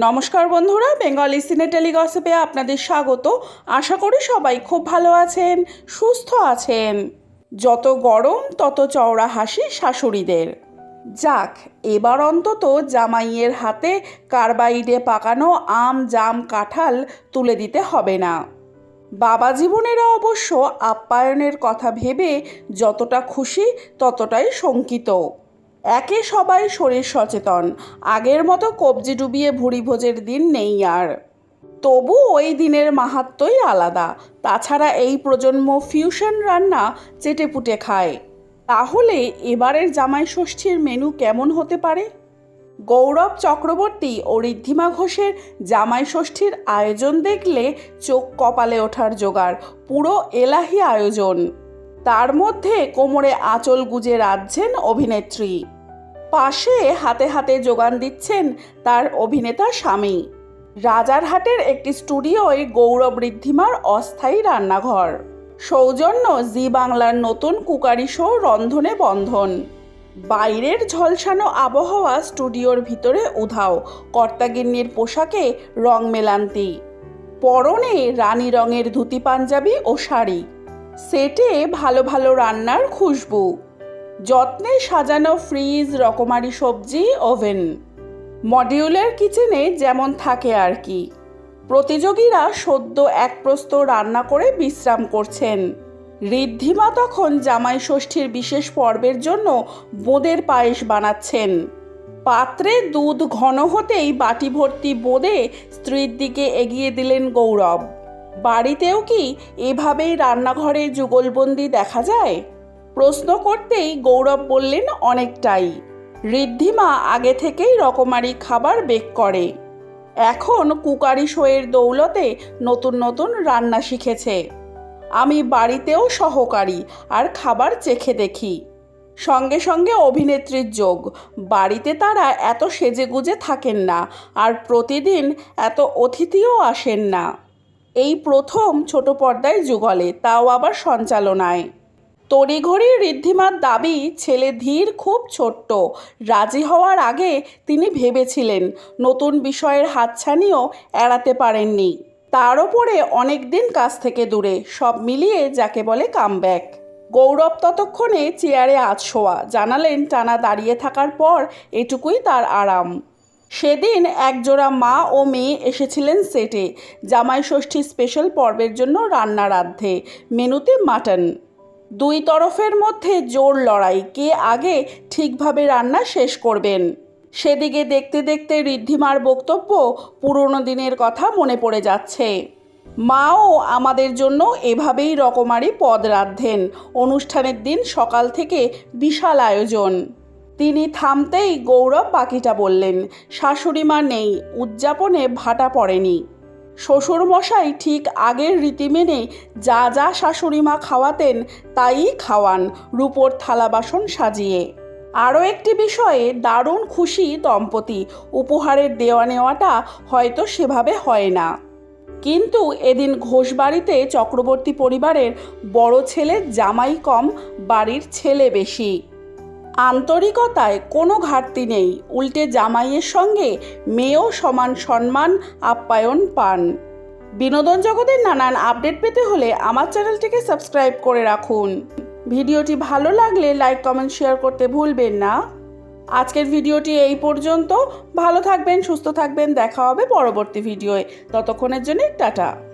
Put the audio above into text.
নমস্কার বন্ধুরা, বেঙ্গলি সিনে টেলিগসিপে আপনাদের স্বাগত। আশা করি সবাই খুব ভালো আছেন, সুস্থ আছেন। যত গরম, তত চওড়া হাসি শাশুড়িদের। যাক, এবার অন্তত জামাইয়ের হাতে কার্বাইডে পাকানো আম, জাম, কাঁঠাল তুলে দিতে হবে না। বাবা জীবনেরা অবশ্য আপ্যায়নের কথা ভেবে যতটা খুশি ততটাই শঙ্কিত। একে সবাই শরীর সচেতন। আগের মতো কবজি ডুবিয়ে ভুড়ি ভোজের দিন নেই আর। তবু ওই দিনের মাহাত্মই আলাদা। তাছাড়া এই প্রজন্ম ফিউশন রান্না চেটেপুটে খায়। তাহলে এবারের জামাই ষষ্ঠীর মেনু কেমন হতে পারে? গৌরব চক্রবর্তী ও ঋদ্ধিমা ঘোষের জামাই ষষ্ঠীর আয়োজন দেখলে চোখ কপালে ওঠার জোগাড়, পুরো এলাহি আয়োজন। তার মধ্যে কোমরে আঁচল গুজে রাঁধছেন অভিনেত্রী। পাশে হাতে হাতে যোগান দিচ্ছেন তার অভিনেতা স্বামী। রাজারহাটের একটি স্টুডিওয় গৌরব ঋদ্ধিমার অস্থায়ী রান্নাঘর। সৌজন্য জি বাংলার নতুন কুকারি শো রন্ধনে বন্ধন। বাইরের ঝলসানো আবহাওয়া স্টুডিওর ভিতরে উধাও, কর্তাগিন্নির পোশাকে রং মেলান্তি। পরনে রানী রঙের ধুতি পাঞ্জাবি ও শাড়ি। সেটে ভালো ভালো রান্নার খুশবু। যত্নে সাজানো ফ্রিজ, রকমারি সবজি, ওভেন। মডিউলার কিচেনে যেমন থাকে আর কি। প্রতিযোগীরা সদ্য এক প্রস্ত রান্না করে বিশ্রাম করছেন। ঋদ্ধিমা তখন জামাই ষষ্ঠীর বিশেষ পর্বের জন্য বোঁদের পায়েস বানাচ্ছেন। পাত্রে দুধ ঘন হতেই বাটি ভর্তি বোঁদে স্ত্রীর দিকে এগিয়ে দিলেন গৌরব। বাড়িতেও কি এভাবেই রান্নাঘরে যুগলবন্দি দেখা যায়? প্রশ্ন করতেই গৌরব বললেন, অনেকটাই। ঋদ্ধিমা আগে থেকেই রকমারি খাবার বেক করে। এখন কুকারি শোয়ের দৌলতে নতুন নতুন রান্না শিখেছে। আমি বাড়িতেও সহকারী আর খাবার চেখে দেখি। সঙ্গে সঙ্গে অভিনেত্রীর যোগ। বাড়িতে তারা এত সেজেগুজে থাকেন না আর প্রতিদিন এত অতিথিও আসেন না। এই প্রথম ছোট পর্দায় যুগলে, তাও আবার সঞ্চালনায়। তড়িঘড়ি ঋদ্ধিমার দাবি ছেলে ধীর খুব ছোট্ট। রাজি হওয়ার আগে তিনি ভেবেছিলেন, নতুন বিষয়ের হাতছানিও এড়াতে পারেননি। তার ওপরে অনেক দিন কাছ থেকে দূরে, সব মিলিয়ে যাকে বলে কামব্যাক। গৌরব ততক্ষণে চেয়ারে আজ শোয়া, জানালেন টানা দাঁড়িয়ে থাকার পর এটুকুই তার আরাম। সেদিন একজোড়া মা ও মেয়ে এসেছিলেন সেটে জামাই ষষ্ঠী স্পেশাল পর্বের জন্য রান্না রাধ্যে মেনুতে মাটন। দুই তরফের মধ্যে জোর লড়াই। কে আগে ঠিকভাবে রান্না শেষ করবেন? সেদিকে দেখতে দেখতে ঋদ্ধিমার বক্তব্য পুরনো দিনের কথা মনে পড়ে যাচ্ছে। মাও আমাদের জন্য এভাবেই রকমারি পদ রাঁধেন অনুষ্ঠানের দিন সকাল থেকে বিশাল আয়োজন। তিনি থামতেই গৌরব বাকিটা বললেন শাশুড়ি মা নেই, উদযাপনে ভাটা পড়েনি। শ্বশুরমশাই ঠিক আগের রীতি মেনে যা যা শাশুড়ি মা খাওয়াতেন তাই খাওয়ান, রূপোর থালা বাসন সাজিয়ে। আরও একটি বিষয়ে দারুণ খুশি দম্পতি, উপহারের দেওয়া নেওয়াটা হয়তো সেভাবে হয় না। কিন্তু এদিন ঘোষবাড়িতে চক্রবর্তী পরিবারের বড় ছেলের জামাই কম, বাড়ির ছেলে বেশি। আন্তরিকতায় কোনো ঘাটতি নেই। উল্টে জামাইয়ের সঙ্গে মেয়েও সমান সম্মান, আপ্যায়ন পান। বিনোদন জগতের নানান আপডেট পেতে হলে আমার চ্যানেলটিকে সাবস্ক্রাইব করে রাখুন। ভিডিওটি ভালো লাগলে লাইক, কমেন্ট, শেয়ার করতে ভুলবেন না। আজকের ভিডিওটি এই পর্যন্ত। ভালো থাকবেন, সুস্থ থাকবেন। দেখা হবে পরবর্তী ভিডিওয়ে। ততক্ষণের জন্য টাটা।